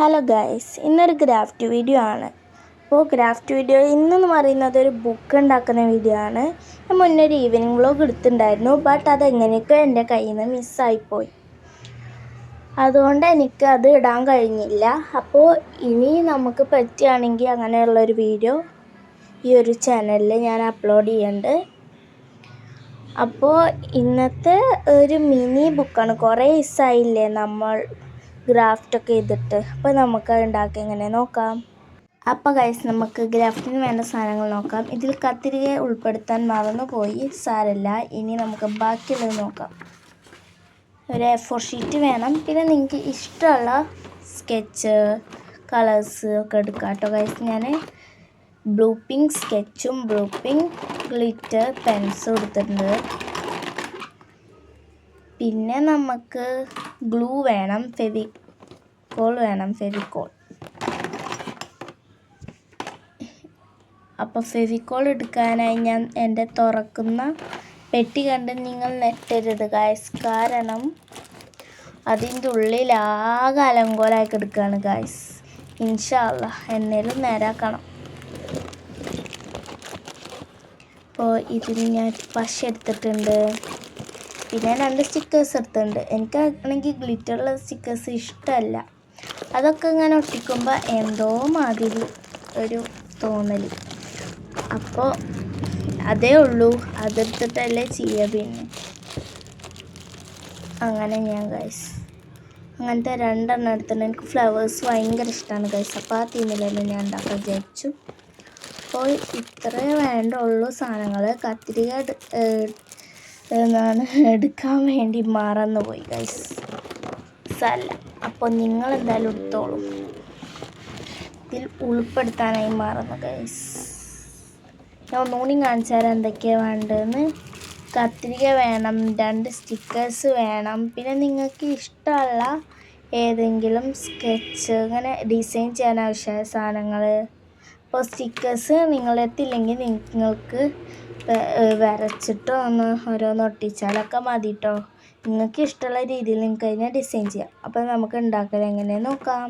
Hello guys ഇന്നൊരു craft video ആണ്. അപ്പോൾ ഗ്രാഫ്റ്റ് വീഡിയോ ഇന്നെന്ന് പറയുന്നത് ഒരു ബുക്ക് ഉണ്ടാക്കുന്ന വീഡിയോ ആണ്. ഞാൻ മുന്നേ ഒരു ഈവനിങ് വ്ലോഗ് എടുത്തിട്ടുണ്ടായിരുന്നു ബട്ട് അത് എങ്ങനെയൊക്കെ എന്റെ കയ്യിൽ നിന്ന് മിസ്സായിപ്പോയി അതുകൊണ്ട് എനിക്ക് അത് ഇടാൻ കഴിഞ്ഞില്ല. അപ്പോൾ ഇനി നമുക്ക് പറ്റുകയാണെങ്കിൽ അങ്ങനെയുള്ളൊരു വീഡിയോ ഈ ഒരു ചാനലിൽ ഞാൻ അപ്ലോഡ് ചെയ്യുന്നുണ്ട്. അപ്പോൾ ഇന്നത്തെ ഒരു മിനി ബുക്കാണ് കുറേ ദിവസമായില്ലേ നമ്മൾ? ഗ്രാഫ്റ്റൊക്കെ ചെയ്തിട്ട്. അപ്പോൾ നമുക്ക് ഉണ്ടാക്കി എങ്ങനെ നോക്കാം. അപ്പോൾ ഗൈസ് നമുക്ക് ഗ്രാഫ്റ്റിന് വേണ്ട സാധനങ്ങൾ നോക്കാം. ഇതിൽ കത്തിരികയെ ഉൾപ്പെടുത്താൻ മറന്നുപോയി. സാരല്ല ഇനി നമുക്ക് ബാക്കിയുള്ളത് നോക്കാം. ഒരു എ ഫോർ ഷീറ്റ് വേണം. പിന്നെ നിങ്ങൾക്ക് ഇഷ്ടമുള്ള സ്കെച്ച് കളേഴ്സ് ഒക്കെ എടുക്കാം കേട്ടോ ഗൈസ് ഞാൻ ബ്ലൂ പിങ്ക് സ്കെച്ചും ബ്ലൂ പിങ്ക് ഗ്ലിറ്റർ പെൻസും എടുത്തിട്ടുണ്ട്. പിന്നെ നമുക്ക് ഗ്ലൂ വേണം ഫെവിക്കോൾ വേണം ഫെവിക്കോൾ അപ്പോൾ ഫെവിക്കോൾ എടുക്കാനായി ഞാൻ എന്റെ തുറക്കുന്ന പെട്ടി കണ്ട് നിങ്ങൾ നെറ്റരുത് ഗായ്സ് കാരണം അതിന്റെ ഉള്ളിൽ ആകെ അലങ്കോലായി കിടക്കുകയാണ് ഗായ്സ് ഇൻഷാല്ല എന്നേലും നേരാക്കണം. അപ്പോൾ ഇതിൽ ഞാൻ പശ എടുത്തിട്ടുണ്ട്. പിന്നെ രണ്ട് സ്റ്റിക്കേഴ്സ് എടുത്തിട്ടുണ്ട്. എനിക്കാണെങ്കിൽ ഗ്ലിറ്ററുള്ള സ്റ്റിക്കേഴ്സ് ഇഷ്ടമല്ല. അതൊക്കെ ഇങ്ങനെ ഒട്ടിക്കുമ്പോൾ എന്തോ മാതിരി ഒരു തോന്നൽ അപ്പോൾ അതേ ഉള്ളൂ. അതെടുത്തിട്ടല്ലേ ചെയ്യുക പിന്നെ. അങ്ങനെ ഞാൻ ഗൈസ് അങ്ങനത്തെ രണ്ടെണ്ണം എടുത്തിട്ടുണ്ട്. എനിക്ക് ഫ്ലവേഴ്സ് ഭയങ്കര ഇഷ്ടമാണ് ഗൈസ് അപ്പോൾ ആ തീമിലെല്ലാം ഞാൻ ഉണ്ടാക്കാൻ വിചാരിച്ചു? അപ്പോൾ ഇത്രേ വേണ്ടുള്ളൂ സാധനങ്ങൾ കത്തിരിക എന്നാണ് എടുക്കാൻ വേണ്ടി മറന്നു പോയി ഗൈസ് സല്ല അപ്പോൾ നിങ്ങൾ എന്തായാലും എടുത്തോളൂ. ഇതിൽ ഉൾപ്പെടുത്താനായി മറന്നു ഗൈസ് ഞാൻ ഒന്നുകൂടി കാണിച്ചു എന്തൊക്കെയാണ് വേണ്ടതെന്ന്. കത്രിക വേണം രണ്ട് സ്റ്റിക്കേഴ്സ് വേണം. പിന്നെ നിങ്ങൾക്ക് ഇഷ്ടമുള്ള ഏതെങ്കിലും സ്കെച്ച് അങ്ങനെ ഡിസൈൻ ചെയ്യാൻ ആവശ്യമായ സാധനങ്ങൾ അപ്പോൾ സ്റ്റിക്കേഴ്സ് നിങ്ങളെത്തില്ലെങ്കിൽ നിങ്ങൾക്ക് വരച്ചിട്ടോ ഒന്ന് ഓരോന്ന് ഒട്ടിച്ചാലൊക്കെ മതി കേട്ടോ നിങ്ങൾക്ക് ഇഷ്ടമുള്ള രീതിയിൽ നിങ്ങൾക്ക് അതിനെ ഡിസൈൻ ചെയ്യാം. അപ്പോൾ നമുക്ക് ഉണ്ടാക്കൽ എങ്ങനെ നോക്കാം.